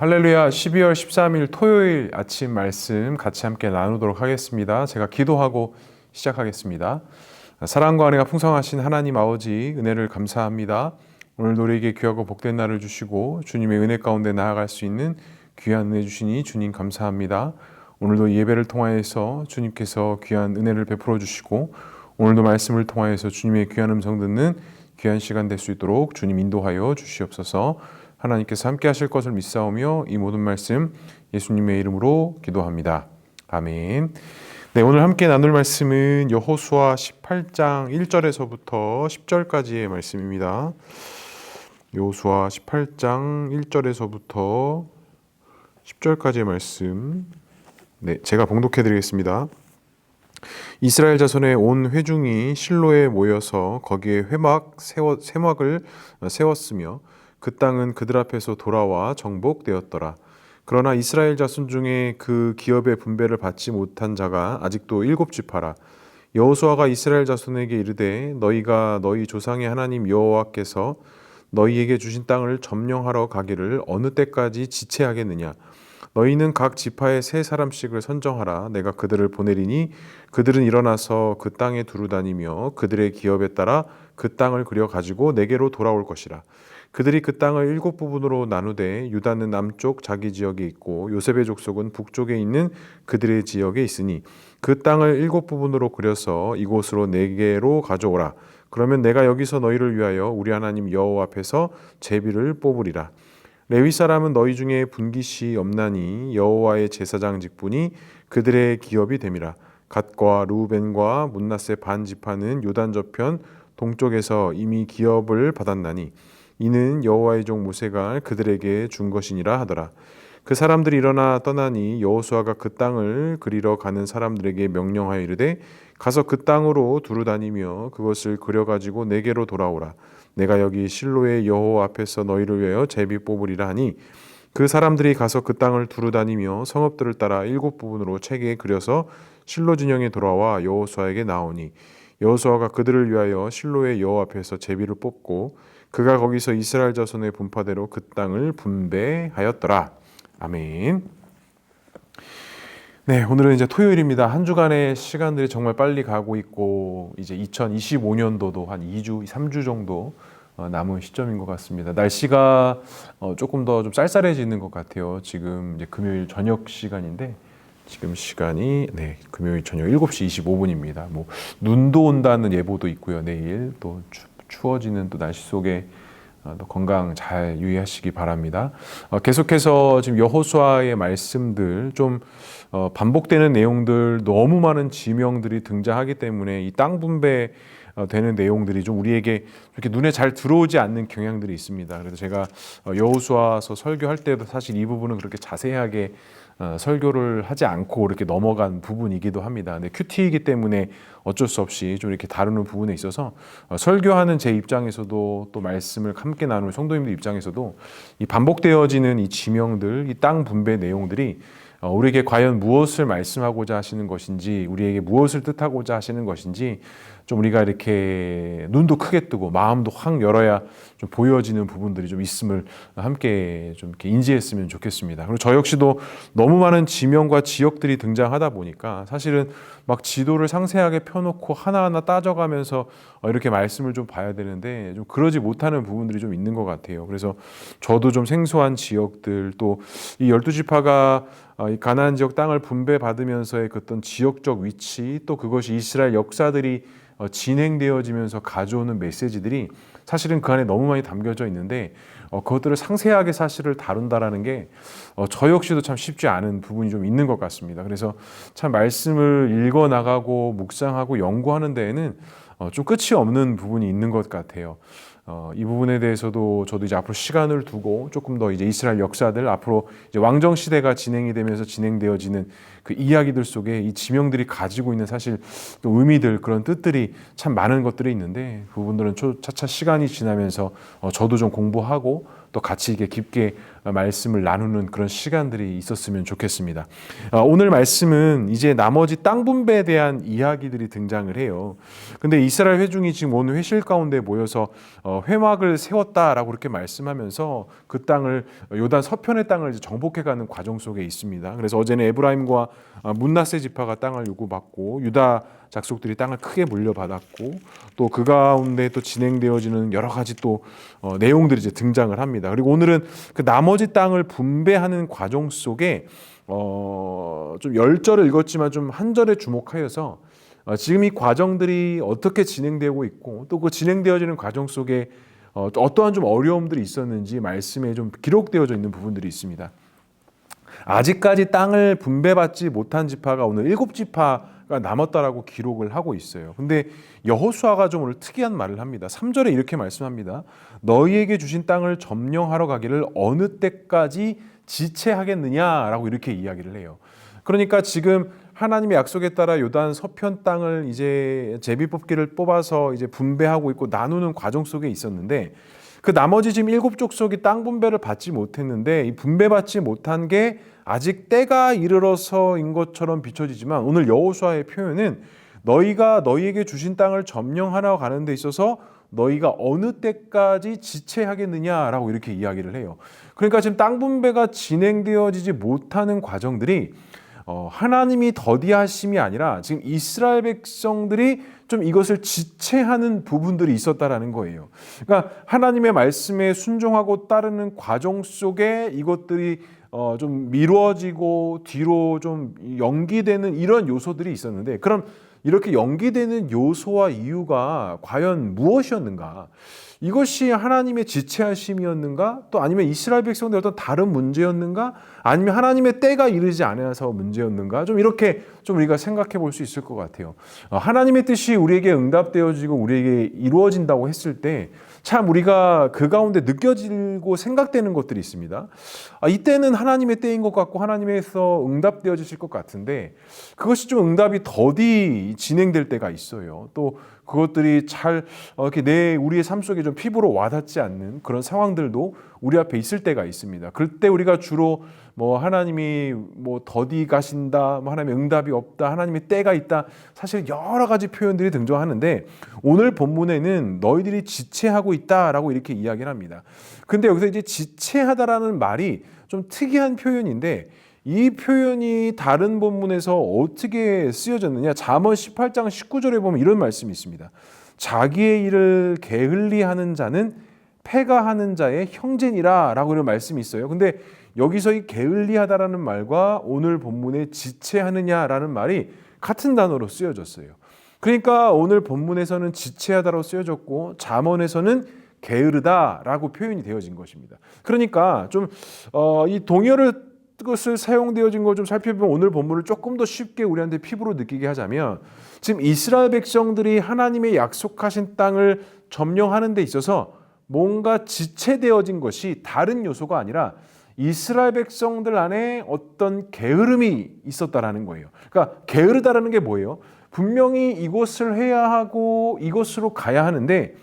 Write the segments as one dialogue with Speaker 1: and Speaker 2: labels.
Speaker 1: 할렐루야 12월 13일 토요일 아침 말씀 같이 함께 나누도록 하겠습니다. 제가 기도하고 시작하겠습니다. 사랑과 은혜가 풍성하신 하나님 아버지 은혜를 감사합니다. 오늘도 우리에게 귀하고 복된 날을 주시고 주님의 은혜 가운데 나아갈 수 있는 귀한 은혜 주시니 주님 감사합니다. 오늘도 예배를 통하여서 주님께서 귀한 은혜를 베풀어 주시고 오늘도 말씀을 통하여서 주님의 귀한 음성 듣는 귀한 시간 될 수 있도록 주님 인도하여 주시옵소서. 하나님께서 함께 하실 것을 믿사오며 이 모든 말씀 예수님의 이름으로 기도합니다. 아멘. 네, 오늘 함께 나눌 말씀은 여호수아 18장 1절에서부터 10절까지의 말씀입니다. 여호수아 18장 1절에서부터 10절까지의 말씀. 네, 제가 봉독해 드리겠습니다. 이스라엘 자손의 온 회중이 실로에 모여서 거기에 회막 세워, 세막을 세웠으며 그 땅은 그들 앞에서 돌아와 정복되었더라. 그러나 이스라엘 자손 중에 그 기업의 분배를 받지 못한 자가 아직도 일곱 지파라. 여호수아가 이스라엘 자손에게 이르되 너희가 너희 조상의 하나님 여호와께서 너희에게 주신 땅을 점령하러 가기를 어느 때까지 지체하겠느냐? 너희는 각 지파에 세 사람씩을 선정하라. 내가 그들을 보내리니 그들은 일어나서 그 땅에 두루 다니며 그들의 기업에 따라 그 땅을 그려 가지고 내게로 돌아올 것이라. 그들이 그 땅을 일곱 부분으로 나누되 유다는 남쪽 자기 지역에 있고 요셉의 족속은 북쪽에 있는 그들의 지역에 있으니 그 땅을 일곱 부분으로 그려서 이곳으로 내게로 가져오라. 그러면 내가 여기서 너희를 위하여 우리 하나님 여호와 앞에서 제비를 뽑으리라. 레위 사람은 너희 중에 분깃이 없나니 여호와의 제사장 직분이 그들의 기업이 됨이라. 갓과 루벤과 문나세 반 지파는 요단 저편 동쪽에서 이미 기업을 받았나니 이는 여호와의 종 모세가 그들에게 준 것이니라 하더라. 그 사람들이 일어나 떠나니 여호수아가 그 땅을 그리러 가는 사람들에게 명령하여 이르되 가서 그 땅으로 두루 다니며 그것을 그려 가지고 내게로 돌아오라. 내가 여기 실로의 여호와 앞에서 너희를 위하여 제비 뽑으리라 하니 그 사람들이 가서 그 땅을 두루 다니며 성읍들을 따라 일곱 부분으로 책에 그려서 실로 진영에 돌아와 여호수아에게 나오니 여호수아가 그들을 위하여 실로의 여호와 앞에서 제비를 뽑고 그가 거기서 이스라엘 자손의 분파대로 그 땅을 분배하였더라. 아멘. 네, 오늘은 이제 토요일입니다. 한 주간의 시간들이 정말 빨리 가고 있고 이제 2025년도도 한 2주, 3주 정도 어, 남은 시점인 것 같습니다. 날씨가 어, 조금 더 좀 쌀쌀해지는 것 같아요. 지금 이제 금요일 저녁 시간인데 지금 시간이 네, 금요일 저녁 7시 25분입니다. 뭐 눈도 온다는 예보도 있고요. 내일 또 추, 추워지는 또 날씨 속에 어, 또 건강 잘 유의하시기 바랍니다. 어, 계속해서 지금 여호수아의 말씀들 좀 어, 반복되는 내용들 너무 많은 지명들이 등장하기 때문에 이 땅 분배 어, 되는 내용들이 좀 우리에게 이렇게 눈에 잘 들어오지 않는 경향들이 있습니다. 그래서 제가 어, 여호수아서 설교할 때도 사실 이 부분은 그렇게 자세하게 어, 설교를 하지 않고 이렇게 넘어간 부분이기도 합니다. 근데 큐티이기 때문에 어쩔 수 없이 좀 이렇게 다루는 부분에 있어서 어, 설교하는 제 입장에서도 또 말씀을 함께 나누는 성도님들 입장에서도 이 반복되어지는 이 지명들, 이 땅 분배 내용들이 어, 우리에게 과연 무엇을 말씀하고자 하시는 것인지, 우리에게 무엇을 뜻하고자 하시는 것인지, 좀 우리가 이렇게 눈도 크게 뜨고 마음도 확 열어야 좀 보여지는 부분들이 좀 있음을 함께 좀 이렇게 인지했으면 좋겠습니다. 그리고 저 역시도 너무 많은 지명과 지역들이 등장하다 보니까 사실은 막 지도를 상세하게 펴놓고 하나하나 따져가면서 어, 이렇게 말씀을 좀 봐야 되는데 좀 그러지 못하는 부분들이 좀 있는 것 같아요. 그래서 저도 좀 생소한 지역들 또 이 열두 지파가 어, 이 가나안 지역 땅을 분배받으면서의 그 어떤 지역적 위치 또 그것이 이스라엘 역사들이 어, 진행되어지면서 가져오는 메시지들이 사실은 그 안에 너무 많이 담겨져 있는데 어, 그것들을 상세하게 사실을 다룬다라는 게 저 역시도 참 쉽지 않은 부분이 좀 있는 것 같습니다. 그래서 참 말씀을 읽어 나가고 묵상하고 연구하는 데에는 좀 끝이 없는 부분이 있는 것 같아요. 어, 이 부분에 대해서도 저도 이제 앞으로 시간을 두고 조금 더 이제 이스라엘 역사들 앞으로 이제 왕정 시대가 진행이 되면서 진행되어지는 그 이야기들 속에 이 지명들이 가지고 있는 사실 또 의미들 그런 뜻들이 참 많은 것들이 있는데 그 부분들은 초- 차차 시간이 지나면서 어, 저도 좀 공부하고 또 같이 이게 깊게 말씀을 나누는 그런 시간들이 있었으면 좋겠습니다. 어, 오늘 말씀은 이제 나머지 땅 분배에 대한 이야기들이 등장을 해요. 근데 이스라엘 회중이 지금 오늘 회실 가운데 모여서 어, 회막을 세웠다라고 그렇게 말씀하면서 그 땅을 요단 서편의 땅을 정복해가는 과정 속에 있습니다. 그래서 어제는 에브라임과 아, 문나세 지파가 땅을 요구받고 유다 작속들이 땅을 크게 물려받았고 또 그 가운데 또 진행되어지는 여러 가지 또 어, 내용들이 이제 등장을 합니다. 그리고 오늘은 그 나머지 땅을 분배하는 과정 속에 어, 좀 열 절을 읽었지만 좀 한 절에 주목하여서 어, 지금 이 과정들이 어떻게 진행되고 있고 또 그 진행되어지는 과정 속에 어, 어떠한 좀 어려움들이 있었는지 말씀에 좀 기록되어져 있는 부분들이 있습니다. 아직까지 땅을 분배받지 못한 지파가 오늘 일곱 지파가 남았다라고 기록을 하고 있어요. 근데 여호수아가 좀 오늘 특이한 말을 합니다. 3절에 이렇게 말씀합니다. 너희에게 주신 땅을 점령하러 가기를 어느 때까지 지체하겠느냐라고 이렇게 이야기를 해요. 그러니까 지금 하나님의 약속에 따라 요단 서편 땅을 이제 제비 뽑기를 뽑아서 이제 분배하고 있고 나누는 과정 속에 있었는데 그 나머지 지금 일곱 족속이 땅 분배를 받지 못했는데 이 분배받지 못한 게 아직 때가 이르러서인 것처럼 비춰지지만 오늘 여호수아의 표현은 너희가 너희에게 주신 땅을 점령하러 가는 데 있어서 너희가 어느 때까지 지체하겠느냐라고 이렇게 이야기를 해요. 그러니까 지금 땅 분배가 진행되어지지 못하는 과정들이 어, 하나님이 더디하심이 아니라 지금 이스라엘 백성들이 좀 이것을 지체하는 부분들이 있었다라는 거예요. 그러니까 하나님의 말씀에 순종하고 따르는 과정 속에 이것들이 어, 좀 미뤄지고 뒤로 좀 연기되는 이런 요소들이 있었는데 그럼 이렇게 연기되는 요소와 이유가 과연 무엇이었는가? 이것이 하나님의 지체하심이었는가? 또 아니면 이스라엘 백성들의 어떤 다른 문제였는가? 아니면 하나님의 때가 이르지 않아서 문제였는가? 좀 이렇게 좀 우리가 생각해 볼 수 있을 것 같아요. 어, 하나님의 뜻이 우리에게 응답되어지고 우리에게 이루어진다고 했을 때 참 우리가 그 가운데 느껴지고 생각되는 것들이 있습니다. 아, 이때는 하나님의 때인 것 같고 하나님에서 응답되어지실 것 같은데 그것이 좀 응답이 더디 진행될 때가 있어요. 또 그것들이 잘 어, 이렇게 내 우리의 삶 속에 좀 피부로 와닿지 않는 그런 상황들도 우리 앞에 있을 때가 있습니다. 그때 우리가 주로 뭐 하나님이 뭐 더디 가신다, 뭐 하나님의 응답이 없다, 하나님의 때가 있다, 사실 여러 가지 표현들이 등장하는데 오늘 본문에는 너희들이 지체하고 있다라고 이렇게 이야기를 합니다. 근데 여기서 이제 지체하다라는 말이 좀 특이한 표현인데 이 표현이 다른 본문에서 어떻게 쓰여졌느냐? 잠언 18장 19절에 보면 이런 말씀이 있습니다. 자기의 일을 게을리 하는 자는 패가 하는 자의 형제니라라고 이런 말씀이 있어요. 근데 여기서 이 게을리하다라는 말과 오늘 본문의 지체하느냐라는 말이 같은 단어로 쓰여졌어요. 그러니까 오늘 본문에서는 지체하다로 쓰여졌고 잠언에서는 게으르다라고 표현이 되어진 것입니다. 그러니까 좀이 어, 동요를 것을 사용되어진 걸 좀 살펴보면 오늘 본문을 조금 더 쉽게 우리한테 피부로 느끼게 하자면 지금 이스라엘 백성들이 하나님의 약속하신 땅을 점령하는 데 있어서 뭔가 지체되어진 것이 다른 요소가 아니라 이스라엘 백성들 안에 어떤 게으름이 있었다라는 거예요. 그러니까 게으르다라는 게 뭐예요? 분명히 이곳을 해야 하고 이곳으로 가야 하는데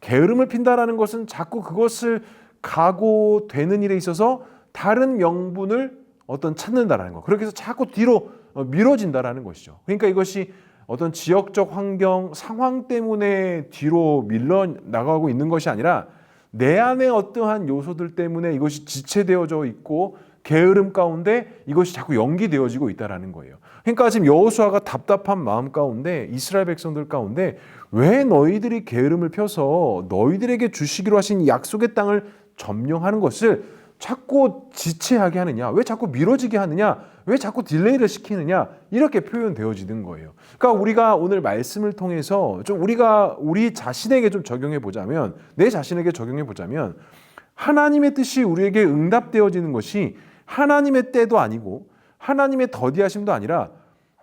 Speaker 1: 게으름을 핀다라는 것은 자꾸 그것을 가고 되는 일에 있어서 다른 명분을 어떤 찾는다라는 거. 그렇게 해서 자꾸 뒤로 어, 미뤄진다라는 것이죠. 그러니까 이것이 어떤 지역적 환경 상황 때문에 뒤로 밀려 나가고 있는 것이 아니라 내 안에 어떠한 요소들 때문에 이것이 지체되어져 있고 게으름 가운데 이것이 자꾸 연기되어지고 있다라는 거예요. 그러니까 지금 여호수아가 답답한 마음 가운데 이스라엘 백성들 가운데 왜 너희들이 게으름을 펴서 너희들에게 주시기로 하신 약속의 땅을 점령하는 것을 자꾸 지체하게 하느냐? 왜 자꾸 미뤄지게 하느냐? 왜 자꾸 딜레이를 시키느냐? 이렇게 표현되어지는 거예요. 그러니까 우리가 오늘 말씀을 통해서 좀 우리가 우리 자신에게 좀 적용해 보자면 내 자신에게 적용해 보자면 하나님의 뜻이 우리에게 응답되어지는 것이 하나님의 때도 아니고 하나님의 더디하심도 아니라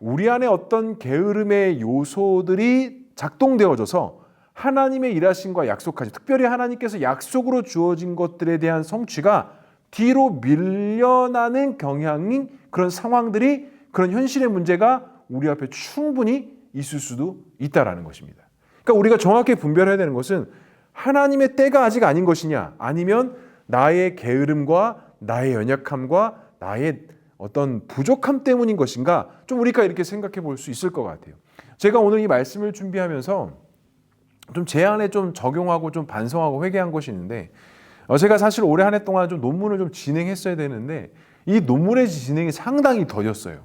Speaker 1: 우리 안에 어떤 게으름의 요소들이 작동되어져서 하나님의 일하심과 약속하신 특별히 하나님께서 약속으로 주어진 것들에 대한 성취가 뒤로 밀려나는 경향인 그런 상황들이 그런 현실의 문제가 우리 앞에 충분히 있을 수도 있다라는 것입니다. 그러니까 우리가 정확히 분별해야 되는 것은 하나님의 때가 아직 아닌 것이냐 아니면 나의 게으름과 나의 연약함과 나의 어떤 부족함 때문인 것인가 좀 우리가 이렇게 생각해 볼 수 있을 것 같아요. 제가 오늘 이 말씀을 준비하면서 좀 제 안에 좀 적용하고 좀 반성하고 회개한 것이 있는데 어, 제가 사실 올해 한 해 동안 좀 논문을 좀 진행했어야 되는데 이 논문의 진행이 상당히 더뎠어요.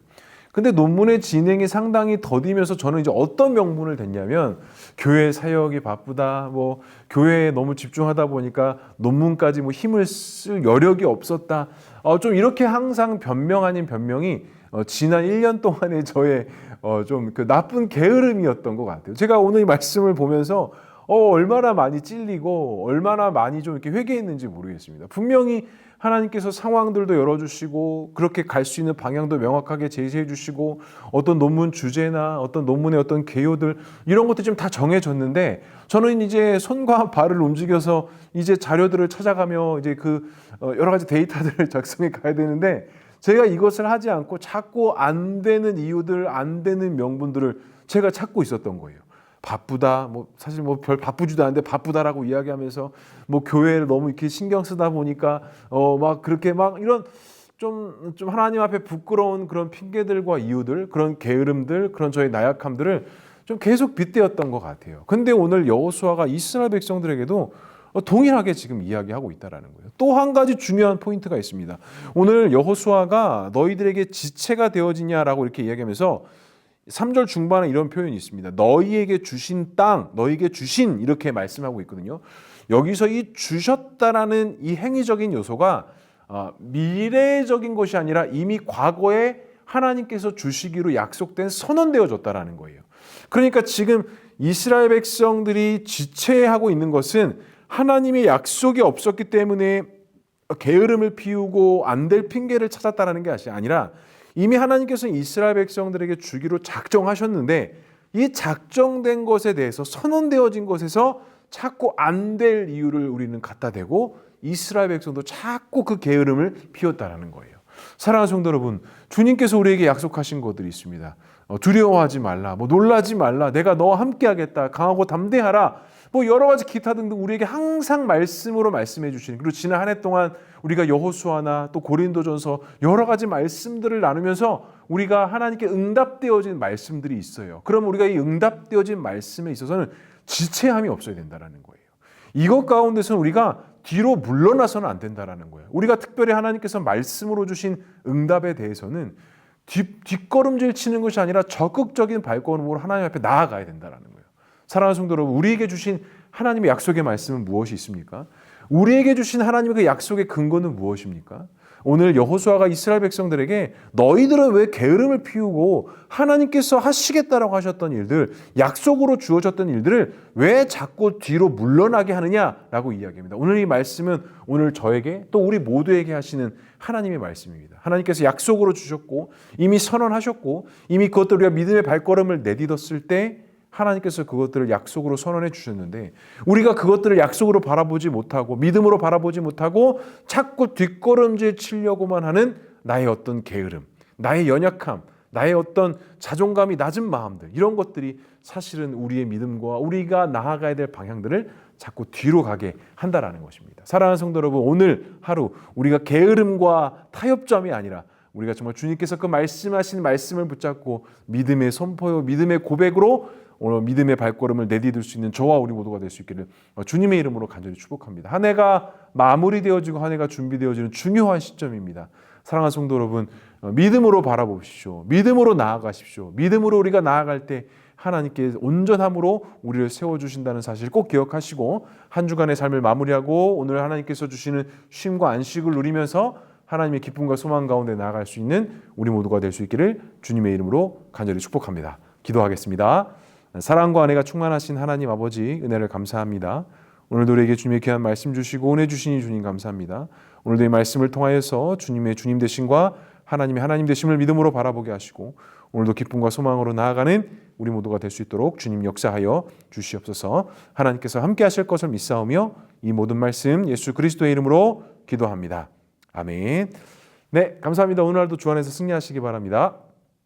Speaker 1: 근데 논문의 진행이 상당히 더디면서 저는 이제 어떤 명분을 댔냐면 교회 사역이 바쁘다, 뭐 교회에 너무 집중하다 보니까 논문까지 뭐 힘을 쓸 여력이 없었다. 어, 좀 이렇게 항상 변명 아닌 변명이 어, 지난 1년 동안의 저의 어, 좀 그 나쁜 게으름이었던 것 같아요. 제가 오늘 이 말씀을 보면서 어, 얼마나 많이 찔리고 얼마나 많이 좀 이렇게 회개했는지 모르겠습니다. 분명히 하나님께서 상황들도 열어주시고 그렇게 갈 수 있는 방향도 명확하게 제시해 주시고 어떤 논문 주제나 어떤 논문의 어떤 개요들 이런 것들 좀다 정해졌는데 저는 이제 손과 발을 움직여서 이제 자료들을 찾아가며 이제 그 어, 여러 가지 데이터들을 작성해 가야 되는데 제가 이것을 하지 않고 자꾸 안 되는 이유들 안 되는 명분들을 제가 찾고 있었던 거예요. 바쁘다. 뭐 사실 뭐 별 바쁘지도 않은데 바쁘다라고 이야기하면서 뭐 교회를 너무 이렇게 신경 쓰다 보니까 어 막 그렇게 막 이런 좀, 좀 하나님 앞에 부끄러운 그런 핑계들과 이유들, 그런 게으름들, 그런 저의 나약함들을 좀 계속 빗대었던 것 같아요. 근데 오늘 여호수아가 이스라엘 백성들에게도 동일하게 지금 이야기하고 있다라는 거예요. 또 한 가지 중요한 포인트가 있습니다. 오늘 여호수아가 너희들에게 지체가 되어지냐라고 이렇게 이야기하면서 3절 중반에 이런 표현이 있습니다. 너희에게 주신 땅, 너희에게 주신 이렇게 말씀하고 있거든요. 여기서 이 주셨다라는 이 행위적인 요소가 어, 미래적인 것이 아니라 이미 과거에 하나님께서 주시기로 약속된 선언되어졌다라는 거예요. 그러니까 지금 이스라엘 백성들이 지체하고 있는 것은 하나님의 약속이 없었기 때문에 게으름을 피우고 안 될 핑계를 찾았다라는 게 아니라 이미 하나님께서 이스라엘 백성들에게 주기로 작정하셨는데 이 작정된 것에 대해서 선언되어진 것에서 자꾸 안 될 이유를 우리는 갖다 대고 이스라엘 백성도 자꾸 그 게으름을 피웠다라는 거예요. 사랑하는 성도 여러분, 주님께서 우리에게 약속하신 것들이 있습니다. 어, 두려워하지 말라, 뭐 놀라지 말라, 내가 너와 함께하겠다, 강하고 담대하라. 뭐 여러 가지 기타 등등 우리에게 항상 말씀으로 말씀해 주시는 그리고 지난 한 해 동안 우리가 여호수아나 또 고린도전서 여러 가지 말씀들을 나누면서 우리가 하나님께 응답되어진 말씀들이 있어요. 그럼 우리가 이 응답되어진 말씀에 있어서는 지체함이 없어야 된다라는 거예요. 이것 가운데서는 우리가 뒤로 물러나서는 안 된다라는 거예요. 우리가 특별히 하나님께서 말씀으로 주신 응답에 대해서는 뒷, 뒷걸음질 치는 것이 아니라 적극적인 발걸음으로 하나님 앞에 나아가야 된다라는 거예요. 사랑하는 성도 여러분, 우리에게 주신 하나님의 약속의 말씀은 무엇이 있습니까? 우리에게 주신 하나님의 그 약속의 근거는 무엇입니까? 오늘 여호수아가 이스라엘 백성들에게 너희들은 왜 게으름을 피우고 하나님께서 하시겠다라고 하셨던 일들, 약속으로 주어졌던 일들을 왜 자꾸 뒤로 물러나게 하느냐라고 이야기합니다. 오늘 이 말씀은 오늘 저에게 또 우리 모두에게 하시는 하나님의 말씀입니다. 하나님께서 약속으로 주셨고 이미 선언하셨고 이미 그것들 우리가 믿음의 발걸음을 내딛었을 때 하나님께서 그것들을 약속으로 선언해 주셨는데 우리가 그것들을 약속으로 바라보지 못하고 믿음으로 바라보지 못하고 자꾸 뒷걸음질 치려고만 하는 나의 어떤 게으름, 나의 연약함, 나의 어떤 자존감이 낮은 마음들 이런 것들이 사실은 우리의 믿음과 우리가 나아가야 될 방향들을 자꾸 뒤로 가게 한다라는 것입니다. 사랑하는 성도 여러분, 오늘 하루 우리가 게으름과 타협점이 아니라 우리가 정말 주님께서 그 말씀하신 말씀을 붙잡고 믿음의 선포요, 믿음의 고백으로 오늘 믿음의 발걸음을 내디딜 수 있는 저와 우리 모두가 될 수 있기를 주님의 이름으로 간절히 축복합니다. 한 해가 마무리되어지고 한 해가 준비되어지는 중요한 시점입니다. 사랑하는 성도 여러분, 믿음으로 바라보십시오. 믿음으로 나아가십시오. 믿음으로 우리가 나아갈 때 하나님께 온전함으로 우리를 세워주신다는 사실 꼭 기억하시고 한 주간의 삶을 마무리하고 오늘 하나님께서 주시는 쉼과 안식을 누리면서 하나님의 기쁨과 소망 가운데 나아갈 수 있는 우리 모두가 될 수 있기를 주님의 이름으로 간절히 축복합니다. 기도하겠습니다. 사랑과 은혜가 충만하신 하나님 아버지 은혜를 감사합니다. 오늘도 우리에게 주님의 귀한 말씀 주시고 은혜 주시니 주님 감사합니다. 오늘도 이 말씀을 통하여서 주님의 주님 되심과 하나님의 하나님 되심을 믿음으로 바라보게 하시고 오늘도 기쁨과 소망으로 나아가는 우리 모두가 될 수 있도록 주님 역사하여 주시옵소서. 하나님께서 함께 하실 것을 믿사오며 이 모든 말씀 예수 그리스도의 이름으로 기도합니다. 아멘. 네, 감사합니다. 오늘도 주 안에서 승리하시기 바랍니다.